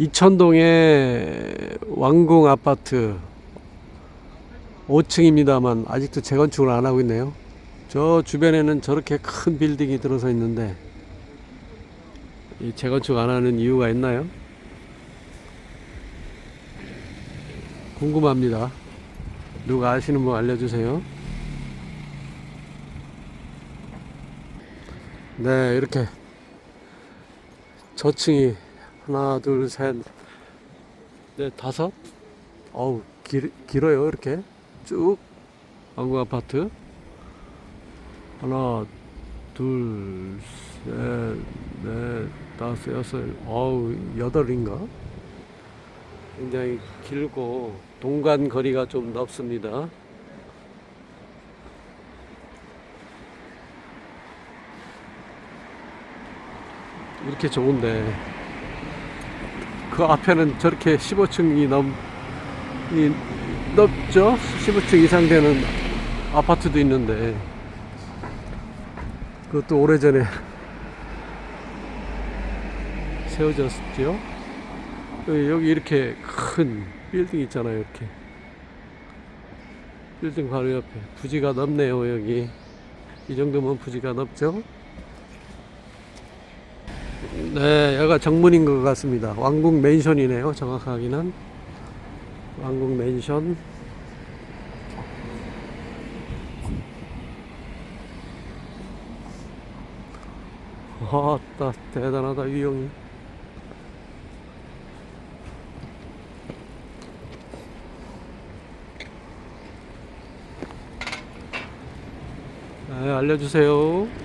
이천동의 왕궁 아파트 5층입니다만 아직도 재건축을 안 하고 있네요. 저 주변에는 저렇게 큰 빌딩이 들어서 있는데 이 재건축 안 하는 이유가 있나요? 궁금합니다. 누가 아시는 분 알려주세요. 네, 이렇게 저층이 하나, 둘, 셋, 넷, 다섯. 어우, 길, 길어요, 이렇게. 쭉. 왕국 아파트. 하나, 둘, 셋, 넷, 다섯, 여섯, 어우, 여덟인가? 굉장히 길고, 동간 거리가 좀 넓습니다. 이렇게 좋은데 그 앞에는 저렇게 15층이 넘, 이, 넓죠? 15층 이상 되는 아파트도 있는데 그것도 오래전에 세워졌죠? 여기, 여기 이렇게 큰 빌딩 있잖아요, 이렇게. 빌딩 바로 옆에. 부지가 넓네요, 여기. 이 정도면 부지가 넓죠? 네, 여기가 정문인 것 같습니다. 왕궁 맨션이네요. 정확하기는 왕궁 맨션. 아따 대단하다 유형이. 네, 알려주세요.